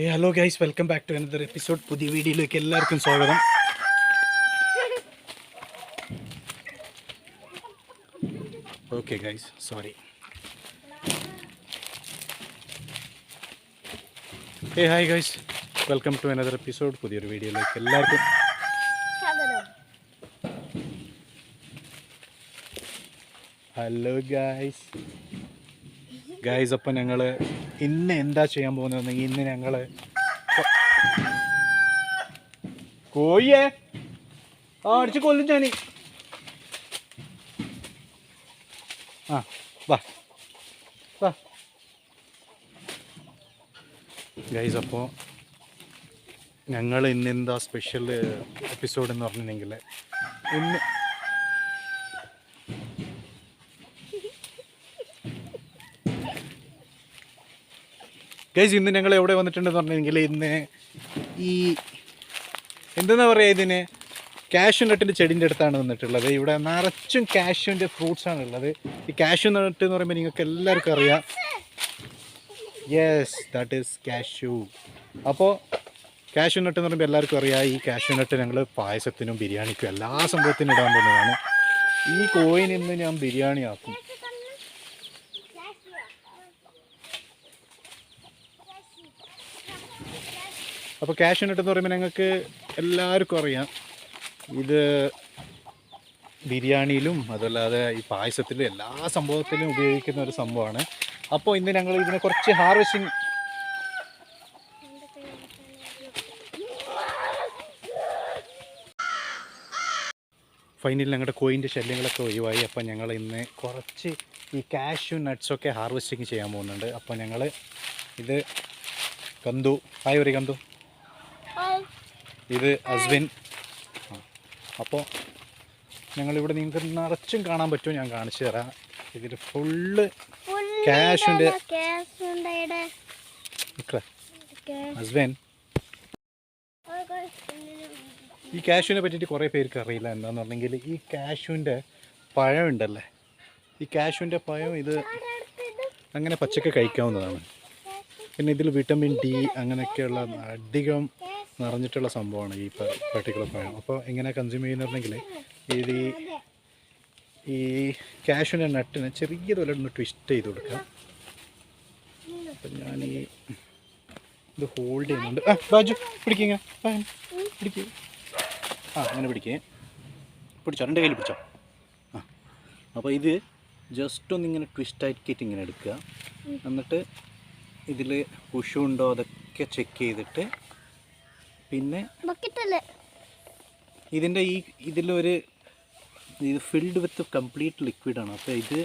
ഏ hello guys welcome back to another episode പുതിയ വീഡിയോയിലേക്ക് എല്ലാവർക്കും സ്വാഗതം. Okay guys sorry uh hi guys welcome to another episode പുതിയൊരു വീഡിയോയിലേക്ക് എല്ലാവർക്കും. ഹലോ ഗൈസ് ഗൈസ് അപ്പം ഞങ്ങൾ ഇന്ന് എന്താ ചെയ്യാൻ പോകുന്നത് ഇന്ന് ഞങ്ങൾ കോഴിയേ? ആ അടിച്ച് കൊല്ലും ഞാൻ ആ വാ. വാ. ഗൈസ് അപ്പോൾ ഞങ്ങൾ ഇന്നെന്താ സ്പെഷ്യൽ എപ്പിസോഡ് എന്ന് പറഞ്ഞിട്ടുണ്ടെങ്കിൽ ഇന്ന് ഗൈസ് ഇന്ന് ഞങ്ങൾ എവിടെ വന്നിട്ടുണ്ടെന്ന് പറഞ്ഞെങ്കിൽ ഇന്ന് ഈ എന്തെന്നാ പറയുക ഇതിന്? കാഷ്യൂ നട്ടിന്റെ ചെടിന്റെ അടുത്താണ് വന്നിട്ടുള്ളത്. ഇവിടെ നിറച്ചും കാഷ്യൂന്റെ ഫ്രൂട്ട്സ് ആണ് ഉള്ളത് ഈ കാഷ്യൂ നട്ട് എന്ന് പറയുമ്പോൾ നിങ്ങൾക്ക് എല്ലാവർക്കും അറിയാം. യെസ് ദാറ്റ് ഈസ് കാഷ്യൂ അപ്പോൾ കാഷ്യൂ നട്ട് എന്ന് പറയുമ്പോൾ എല്ലാവർക്കും അറിയാം. ഈ കാഷ്യൂ നട്ട് ഞങ്ങൾ പായസത്തിനും ബിരിയാണിക്കും എല്ലാ സംഭവത്തിനും ഇടാൻ പോകുന്നതാണ്. ഈ കോയിൻ ഇന്ന് ഞാൻ ബിരിയാണി ആക്കും അപ്പോൾ ക്യാഷ് എന്ന് പറയുമ്പോൾ ഞങ്ങൾക്ക് എല്ലാവർക്കും അറിയാം. ഇത് ബിരിയാണിയിലും അതല്ലാതെ ഈ പായസത്തിലും എല്ലാ സംഭവത്തിലും ഉപയോഗിക്കുന്ന ഒരു സംഭവമാണ്. അപ്പോൾ ഇന്ന് ഞങ്ങൾ ഇതിനെ കുറച്ച് ഹാർവെസ്റ്റിങ് ഫൈനലി ഞങ്ങളുടെ കോയിന്റെ ശല്യങ്ങളൊക്കെ ഒഴിവായി. അപ്പോൾ ഞങ്ങൾ ഇന്ന് കുറച്ച് ഈ കാഷ്യൂ നട്ട്സൊക്കെ ഹാർവെസ്റ്റിങ് ചെയ്യാൻ പോകുന്നുണ്ട്. അപ്പോൾ ഞങ്ങൾ ഇത് കന്തു. ഹായ് ഒരു കന്തു. ഇത് അസ്വിൻ. അപ്പോൾ ഞങ്ങളിവിടെ നിങ്ങൾക്ക് നിറച്ചും കാണാൻ പറ്റുമോ ഞാൻ കാണിച്ചു തരാം. ഇതിൽ ഫുള്ള് ക്യാഷുണ്ട് അസ്വിൻ. ഈ കാശുവിനെ പറ്റിയിട്ട് കുറേ പേർക്ക് അറിയില്ല. എന്താന്ന് പറഞ്ഞെങ്കിൽ ഈ കാശുവിന്റെ പഴം ഉണ്ടല്ലേ? ഈ കാശുവിന്റെ പഴം ഇത് അങ്ങനെ പച്ചക്ക് കഴിക്കാവുന്നതാണ്. പിന്നെ ഇതിൽ വിറ്റമിൻ ഡി അങ്ങനെയൊക്കെയുള്ള അധികം നിറഞ്ഞിട്ടുള്ള സംഭവമാണ് ഈ പർട്ടിക്കുലർ പഴം അപ്പോൾ എങ്ങനെ കൺസ്യൂം ചെയ്യുന്നുണ്ടെങ്കിൽ ഇത് ഈ ഈ നട്ടിന് ചെറിയതുപോലെ ഒന്ന് ട്വിസ്റ്റ് ചെയ്ത് കൊടുക്കാം. അപ്പം ഞാൻ ഈ ഇത് ഹോൾഡ് ചെയ്യുന്നുണ്ട്. ആ ബാജു പിടിക്കുക പിടിക്കുക ആ അങ്ങനെ പിടിക്കേ. പിടിച്ചോ? രണ്ട് കയ്യിൽ പിടിച്ചോ? ആ. അപ്പോൾ ഇത് ജസ്റ്റ് ഒന്ന് ഇങ്ങനെ ട്വിസ്റ്റ് ആക്കിയിട്ട് ഇങ്ങനെ എടുക്കുക. എന്നിട്ട് ഇതിൽ കുഷുണ്ടോ അതൊക്കെ ചെക്ക് ചെയ്തിട്ട് പിന്നെ ഇതിന്റെ ഈ ഇതിലൊരു ഇത് ഫിൽഡ് വിത്ത് കംപ്ലീറ്റ് ലിക്വിഡാണ് അപ്പോൾ ഇത്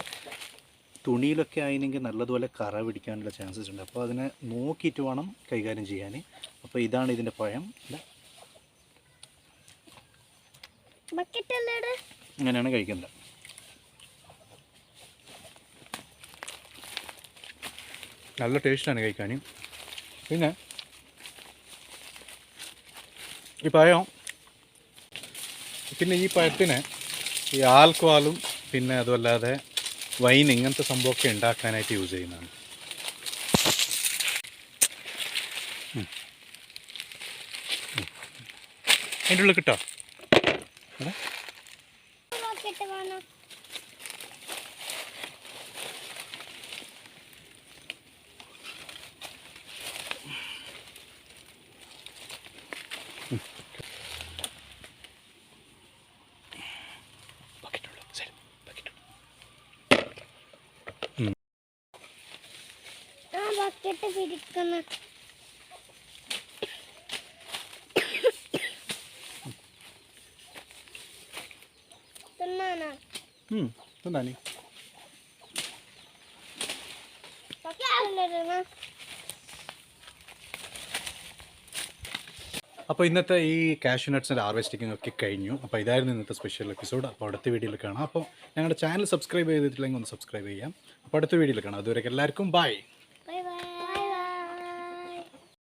തുണിയിലൊക്കെ ആയിരുന്നെങ്കിൽ നല്ലതുപോലെ കറ പിടിക്കാനുള്ള ചാൻസസ് ഉണ്ട്. അപ്പോൾ അതിനെ നോക്കിയിട്ട് വേണം കൈകാര്യം ചെയ്യാൻ. അപ്പോൾ ഇതാണ് ഇതിന്റെ പഴം. അങ്ങനെയാണ് കഴിക്കുന്നത് നല്ല ടേസ്റ്റാണ് കഴിക്കാൻ പിന്നെ ഈ പഴം പിന്നെ ഈ പഴത്തിന് ഈ ആൽക്കോഹാലും പിന്നെ അതുമല്ലാതെ വൈൻ ഇങ്ങനത്തെ സംഭവമൊക്കെ ഉണ്ടാക്കാനായിട്ട് യൂസ് ചെയ്യുന്നതാണ്. അതിന്റെ ഉള്ളിൽ കിട്ടോ? പിടിക്കുന്ന. തിന്നാനാ? അപ്പോൾ ഇന്നത്തെ ഈ കാഷ്യൂ നട്ട്സിന്റെ ഹാർവെസ്റ്റിംഗ് ഒക്കെ കഴിഞ്ഞു. അപ്പോൾ ഇതായിരുന്നു ഇന്നത്തെ സ്പെഷ്യൽ എപ്പിസോഡ് അപ്പോൾ അടുത്ത വീഡിയോയിൽ കാണാം. അപ്പോൾ ഞങ്ങളുടെ ചാനൽ സബ്സ്ക്രൈബ് ചെയ്തിട്ടില്ലെങ്കിൽ ഒന്ന് സബ്സ്ക്രൈബ് ചെയ്യാം. അപ്പോൾ അടുത്ത വീഡിയോയിൽ കാണാം. അതുവരെ എല്ലാവർക്കും ബൈ ബൈ